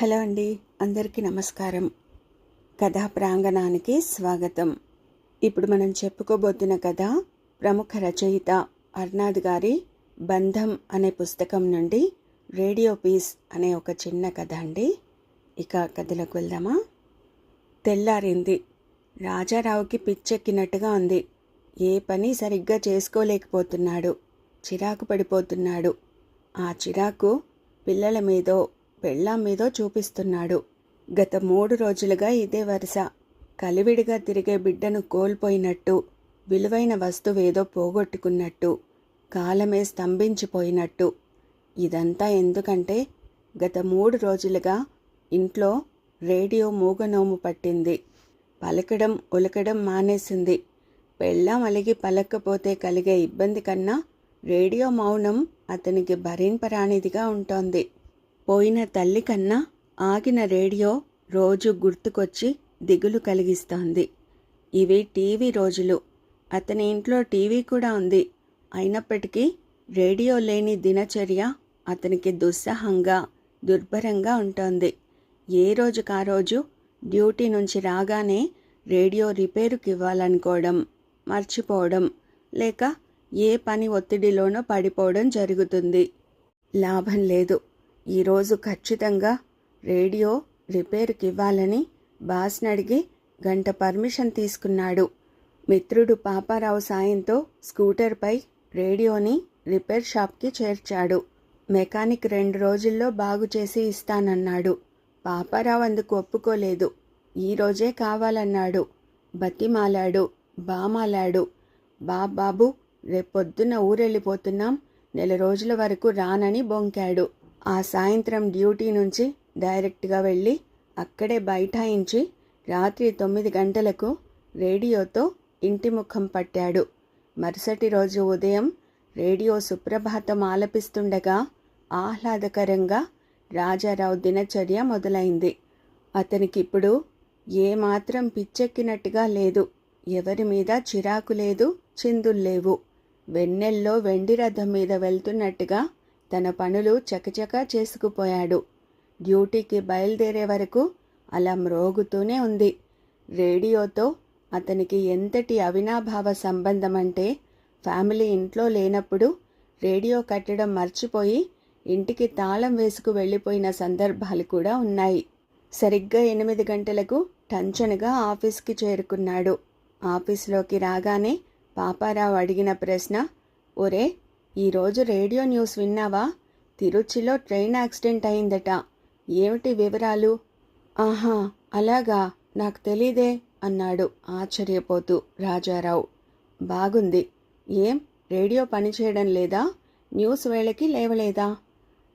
Hello అండి అందరికీ నమస్కారం. కథా ప్రాంగణానికి స్వాగతం. ఇప్పుడు మనం చెప్పుకోబోతున్న కథ ప్రముఖ రచయిత అర్నాథ్ గారి బంధం అనే పుస్తకం నుండి రేడియో పీస్ అనే ఒక చిన్న కథ అండి. ఇక కథలోకి వెళ్దామా? తెల్లారింది. రాజారావుకి పిచ్చెక్కినట్టుగా ఉంది. ఏ పని సరిగ్గా చేసుకోలేకపోతున్నాడు. చిరాకు పడిపోతున్నాడు. ఆ చిరాకు పిల్లల మీదో పెళ్ళాం మీదో చూపిస్తున్నాడు. గత మూడు రోజులుగా ఇదే వరుస. కలివిడిగా తిరిగే బిడ్డను కోల్పోయినట్టు విలువైన వస్తువేదో పోగొట్టుకున్నట్టు కాలమే స్తంభించిపోయినట్టు. ఇదంతా ఎందుకంటే గత మూడు రోజులుగా ఇంట్లో రేడియో మూగనోము పట్టింది. పలకడం ఉలకడం మానేసింది. పెళ్ళాం అలిగి పలక్కపోతే కలిగే ఇబ్బంది కన్నా రేడియో మౌనం అతనికి భరింపరానిదిగా ఉంటోంది. పోయిన తల్లి కన్నా ఆగిన రేడియో రోజు గుర్తుకొచ్చి దిగులు కలిగిస్తోంది. ఇవి టీవీ రోజులు. అతని ఇంట్లో టీవీ కూడా ఉంది. అయినప్పటికీ రేడియో లేని దినచర్య అతనికి దుస్సహంగా దుర్భరంగా ఉంటోంది. ఏ రోజుకా రోజు డ్యూటీ నుంచి రాగానే రేడియో రిపేరుకి ఇవ్వాలనుకోవడం మర్చిపోవడం లేక ఏ పని ఒత్తిడిలోనో పడిపోవడం జరుగుతుంది. లాభం లేదు. ఈరోజు ఖచ్చితంగా రేడియో రిపేర్కి ఇవ్వాలని బాస్ని అడిగి గంట పర్మిషన్ తీసుకున్నాడు. మిత్రుడు పాపారావు సాయంతో స్కూటర్పై రేడియోని రిపేర్ షాప్కి చేర్చాడు. మెకానిక్ రెండు రోజుల్లో బాగు చేసి ఇస్తానన్నాడు. పాపారావు అందుకు ఒప్పుకోలేదు. ఈరోజే కావాలన్నాడు. బతిమాలాడు బామాలాడు. బాబాబు రేపొద్దున ఊరెళ్ళిపోతున్నాం. నెల రోజుల వరకు రానని బొంకాడు. ఆ సాయంత్రం డ్యూటీ నుంచి డైరెక్ట్గా వెళ్ళి అక్కడే బైఠాయించి రాత్రి తొమ్మిది గంటలకు రేడియోతో ఇంటి ముఖం పట్టాడు. మరుసటి రోజు ఉదయం రేడియో సుప్రభాతం ఆలపిస్తుండగా ఆహ్లాదకరంగా రాజారావు దినచర్య మొదలైంది. అతనికిప్పుడు ఏమాత్రం పిచ్చెక్కినట్టుగా లేదు. ఎవరి మీద చిరాకు లేదు చిందుల్లేవు. వెన్నెల్లో వెండి రథం మీద వెళ్తున్నట్టుగా తన పనులు చకచకా చేసుకుపోయాడు. డ్యూటీకి బయలుదేరే వరకు అలా మ్రోగుతూనే ఉంది. రేడియోతో అతనికి ఎంతటి అవినాభావ సంబంధం అంటే ఫ్యామిలీ ఇంట్లో లేనప్పుడు రేడియో కట్టడం మర్చిపోయి ఇంటికి తాళం వేసుకు వెళ్ళిపోయిన సందర్భాలు కూడా ఉన్నాయి. సరిగ్గా ఎనిమిది గంటలకు టంచనుగా ఆఫీస్కి చేరుకున్నాడు. ఆఫీస్లోకి రాగానే పాపారావు అడిగిన ప్రశ్న ఒరే ఈరోజు రేడియో న్యూస్ విన్నావా? తిరుచిలో ట్రైన్ యాక్సిడెంట్ అయిందట. ఏమిటి వివరాలు? ఆహా అలాగా. నాకు తెలీదే అన్నాడు ఆశ్చర్యపోతూ రాజారావు. బాగుంది. ఏం? రేడియో పనిచేయడం లేదా? న్యూస్ వేళకి లేవలేదా?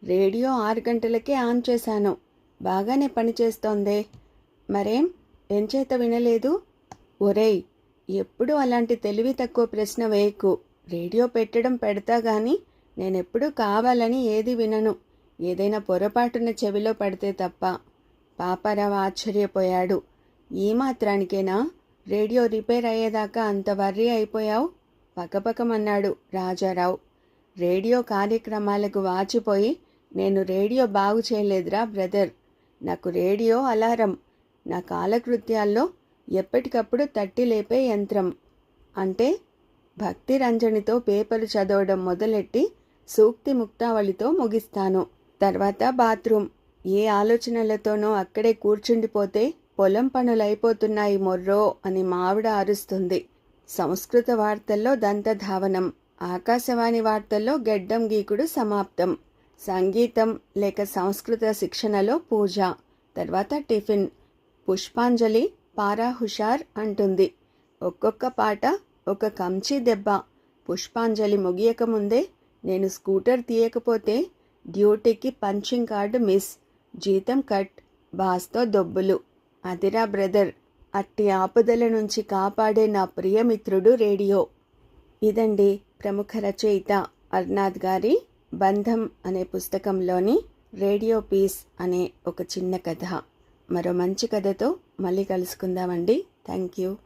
రేడియో ఆరు గంటలకే ఆన్ చేశాను. బాగానే పనిచేస్తోందే మరేం? ఎంచేత వినలేదు? ఒరేయ్ ఎప్పుడూ అలాంటి తెలివి తక్కువ ప్రశ్న వేయకు. రేడియో పెట్టడం పెడతా గాని నేనెప్పుడూ కావాలని ఏది వినను. ఏదైనా పొరపాటున చెవిలో పడితే తప్ప. పాపారావు ఆశ్చర్యపోయాడు. ఈ మాత్రానికేనా? రేడియో రిపేర్ అయ్యేదాకా అంత వర్రీ అయిపోయావు? పకపకమన్నాడు రాజారావు. రేడియో కార్యక్రమాలకు వాచిపోయి నేను రేడియో బాగు చేయలేదురా బ్రదర్. నాకు రేడియో అలారం. నా కాలకృత్యాల్లో ఎప్పటికప్పుడు తట్టి లేపే యంత్రం. అంటే భక్తి రంజనితో పేపరు చదవడం మొదలెట్టి సూక్తి ముక్తావళితో ముగిస్తాను. తర్వాత బాత్రూమ్. ఏ ఆలోచనలతోనో అక్కడే కూర్చుండిపోతే పొలం పనులైపోతున్నాయి మొర్రో అని మావిడ అరుస్తుంది. సంస్కృత వార్తల్లో దంతధావనం. ఆకాశవాణి వార్తల్లో గెడ్డం గీకుడు సమాప్తం. సంగీతం లేక సంస్కృత శిక్షణలో పూజ. తర్వాత టిఫిన్. పుష్పాంజలి పారాహుషార్ అంటుంది. ఒక్కొక్క పాట ఒక కంచి దెబ్బ. పుష్పాంజలి ముగియకముందే నేను స్కూటర్ తీయకపోతే డ్యూటీకి పంచింగ్ కార్డు మిస్. జీతం కట్. బాస్తో దొబ్బులు. అదిరా బ్రదర్ అట్టి ఆపదల నుంచి కాపాడే నా ప్రియమిత్రుడు రేడియో. ఇదండి ప్రముఖ రచయిత అర్నాథ్ గారి బంధం అనే పుస్తకంలోని రేడియో పీస్ అనే ఒక చిన్న కథ. మరో మంచి కథతో మళ్ళీ కలుసుకుందామండి. Thank you